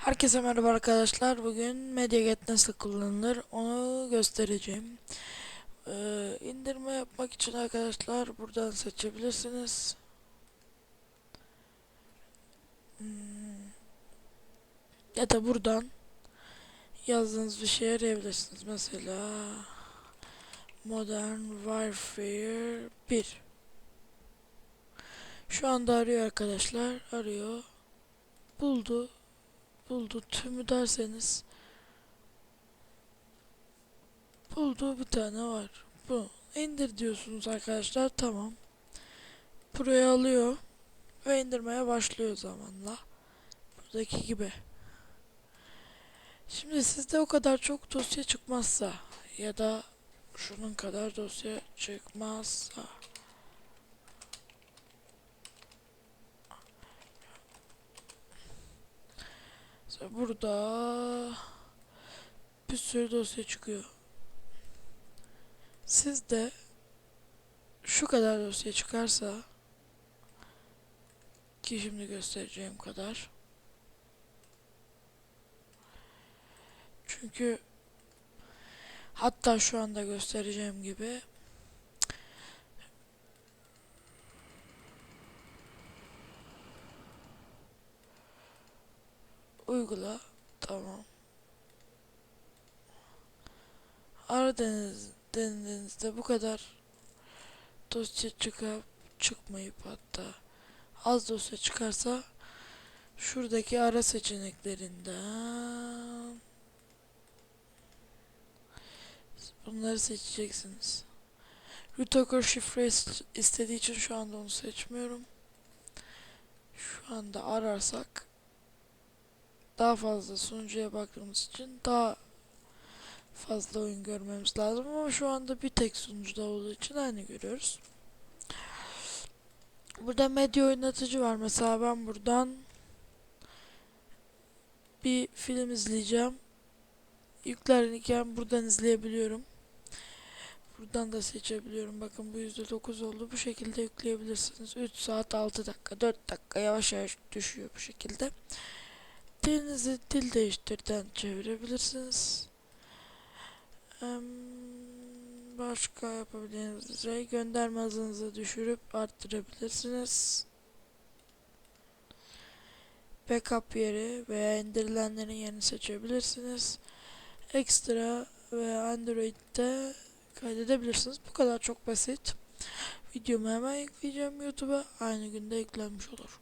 Herkese merhaba arkadaşlar. Bugün MediaGet nasıl kullanılır onu göstereceğim. Ee, indirme yapmak için arkadaşlar buradan seçebilirsiniz. Hmm. Ya da buradan yazdığınız bir şey arayabilirsiniz. Mesela Modern Warfare 1. Şu anda arıyor arkadaşlar. Arıyor. Buldu buldu tümü derseniz buldu bir tane var. Bu indir diyorsunuz arkadaşlar tamam. Buraya alıyor ve indirmeye başlıyor zamanla. Buradaki gibi. Şimdi sizde o kadar çok dosya çıkmazsa ya da şunun kadar dosya çıkmazsa burada bir sürü dosya çıkıyor. Sizde şu kadar dosya çıkarsa ki şimdi göstereceğim kadar. Çünkü hatta şu anda göstereceğim gibi uygula tamam Aradeniz denizde bu kadar dosya çıkıp çıkmayıp hatta az dosya çıkarsa şuradaki ara seçeneklerinden bunları seçeceksiniz. Rutokor şifre ist- istediği için şu anda onu seçmiyorum. Şu anda ararsak daha fazla sunucuya baktığımız için daha fazla oyun görmemiz lazım ama şu anda bir tek sunucuda olduğu için aynı görüyoruz. Burada medya oynatıcı var. Mesela ben buradan bir film izleyeceğim. Yüklerken buradan izleyebiliyorum. Buradan da seçebiliyorum. Bakın bu %9 oldu. Bu şekilde yükleyebilirsiniz. 3 saat 6 dakika 4 dakika yavaş yavaş düşüyor bu şekilde. Dilinizi dil değiştirden çevirebilirsiniz. Başka yapabileceğiniz şey gönderme hızınızı düşürüp arttırabilirsiniz. Backup yeri veya indirilenlerin yerini seçebilirsiniz. Ekstra veya Android'de kaydedebilirsiniz. Bu kadar çok basit. Videomu hemen yükleyeceğim YouTube'a. Aynı günde yüklenmiş olur.